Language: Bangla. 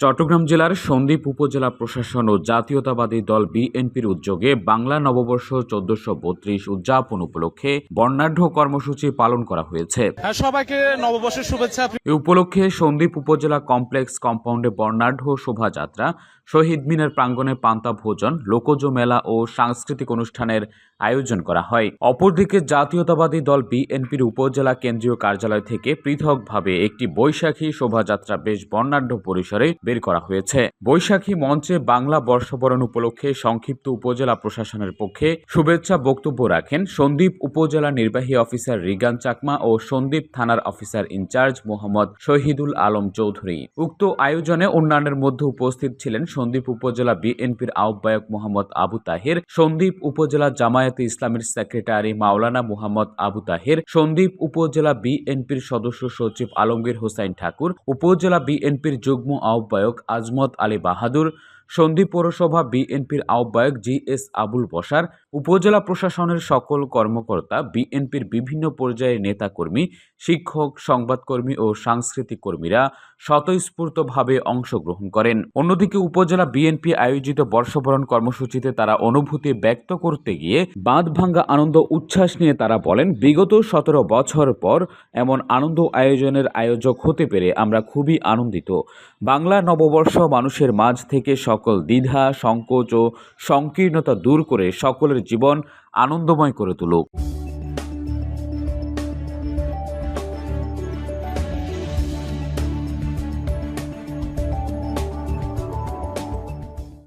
চট্টগ্রাম জেলার সন্দ্বীপ উপজেলা প্রশাসন ও জাতীয়তাবাদী দল বিএনপির উদ্যোগে বাংলা নববর্ষ চোদ্দশো বত্রিশ উদযাপন উপলক্ষে বর্ণাঢ্য কর্মসূচি পালন করা হয়েছে। হ্যাঁ সবাইকে নববর্ষের শুভেচ্ছা। এ উপলক্ষে সন্দ্বীপ উপজেলা কমপ্লেক্স কম্পাউন্ডে বর্ণাঢ্য শোভাযাত্রা শহীদ মিনার প্রাঙ্গণে পান্তা ভোজন লোকজ মেলা ও সাংস্কৃতিক অনুষ্ঠানের আয়োজন করা হয়। অপরদিকে জাতীয়তাবাদী দল বিএনপির উপজেলা কেন্দ্রীয় কার্যালয় থেকে পৃথকভাবে একটি বৈশাখী শোভাযাত্রা বেশ বর্ণাঢ্য পরিসরে বের করা হয়েছে। বৈশাখী মঞ্চে বাংলা বর্ষবরণ উপলক্ষে সংক্ষিপ্ত উপজেলা প্রশাসনের পক্ষে শুভেচ্ছা বক্তব্য রাখেন সন্দ্বীপ উপজেলা নির্বাহী অফিসার রিগান চাকমা ও সন্দ্বীপ থানার officer in charge Mohammad Shahidul Alam Chowdhury. উক্ত আয়োজনে অন্যান্যের মধ্যে উপস্থিত ছিলেন সন্দ্বীপ উপজেলা বিএনপির আহ্বায়ক মোহাম্মদ আবু তাহের সন্দ্বীপ উপজেলা জামায়াতে ইসলামের সেক্রেটারি মাওলানা মোহাম্মদ আবু তাহের, সন্দ্বীপ উপজেলা বিএনপির সদস্য সচিব আলমগীর হোসাইন ঠাকুর, উপজেলা বিএনপির যুগ্ম আহ্বায়ক আজমত আলী বাহাদুর সন্দ্বীপ পৌরসভা বিএনপির আহ্বায়ক জি এস আবুল বসার উপজেলা প্রশাসনের সকল কর্মকর্তা, বিএনপির বিভিন্ন পর্যায়ের নেতাকর্মী, শিক্ষক, সংবাদকর্মী ও সাংস্কৃতিক কর্মীরা স্বতঃস্ফূর্তভাবে অংশগ্রহণ করেন। অন্যদিকে উপজেলা বিএনপি আয়োজিত বর্ষবরণ কর্মসূচিতে তারা অনুভূতি ব্যক্ত করতে গিয়ে বাঁধ ভাঙ্গা আনন্দ উচ্ছ্বাস নিয়ে তারা বলেন, বিগত সতেরো বছর পর এমন আনন্দ আয়োজনের আয়োজক হতে পেরে আমরা খুবই আনন্দিত। বাংলা নববর্ষ মানুষের মাঝ থেকে সকল দ্বিধা সংকোচ ও সংকীর্ণতা দূর করে সকলের জীবন আনন্দময় করে তুলুক।